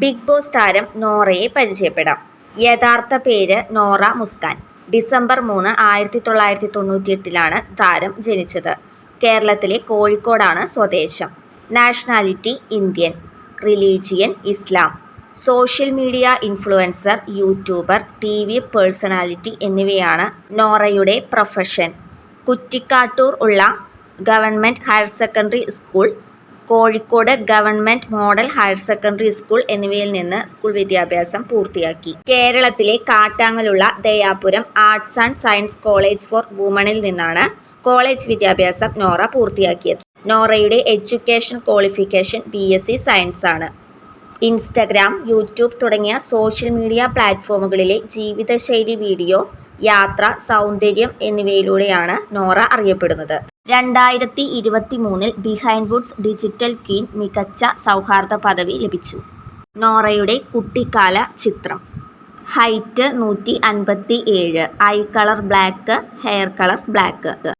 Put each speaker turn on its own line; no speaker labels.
Big boss താരം നോറയെ പരിചയപ്പെടാം. യഥാർത്ഥ പേര് നോറ മുസ്കാൻ. ഡിസംബർ മൂന്ന് ആയിരത്തി തൊള്ളായിരത്തി തൊണ്ണൂറ്റിയെട്ടിലാണ് താരം ജനിച്ചത്. കേരളത്തിലെ കോഴിക്കോടാണ് സ്വദേശം. Nationality Indian. Religion Islam. Social media influencer YouTuber T V personality എന്നിവയാണ് നോറയുടെ പ്രൊഫഷൻ. കുറ്റിക്കാട്ടൂർ ഉള്ള government higher secondary school Kozhikode government model higher secondary school എന്നിവയിൽ നിന്ന് സ്കൂൾ വിദ്യാഭ്യാസം പൂർത്തിയാക്കി. കേരളത്തിലെ കാട്ടാങ്ങലുള്ള Dayapuram arts and science college for വുമണിൽ നിന്നാണ് കോളേജ് വിദ്യാഭ്യാസം നോറ പൂർത്തിയാക്കിയത്. നോറയുടെ education qualification B S C science ആണ്. ഇൻസ്റ്റഗ്രാം യൂട്യൂബ് തുടങ്ങിയ സോഷ്യൽ മീഡിയ പ്ലാറ്റ്ഫോമുകളിലെ ജീവിതശൈലി വീഡിയോ യാത്ര സൗന്ദര്യം എന്നിവയിലൂടെയാണ് നോറ അറിയപ്പെടുന്നത്. രണ്ടായിരത്തി ഇരുപത്തി മൂന്നിൽ ബിഹൈൻഡ് വുഡ്സ് ഡിജിറ്റൽ ക്വീൻ മികച്ച സൗഹാർദ്ദ പദവി ലഭിച്ചു. നോറയുടെ കുട്ടിക്കാല ചിത്രം. ഹൈറ്റ് നൂറ്റി അൻപത്തി ഏഴ് eye colour black hair colour black.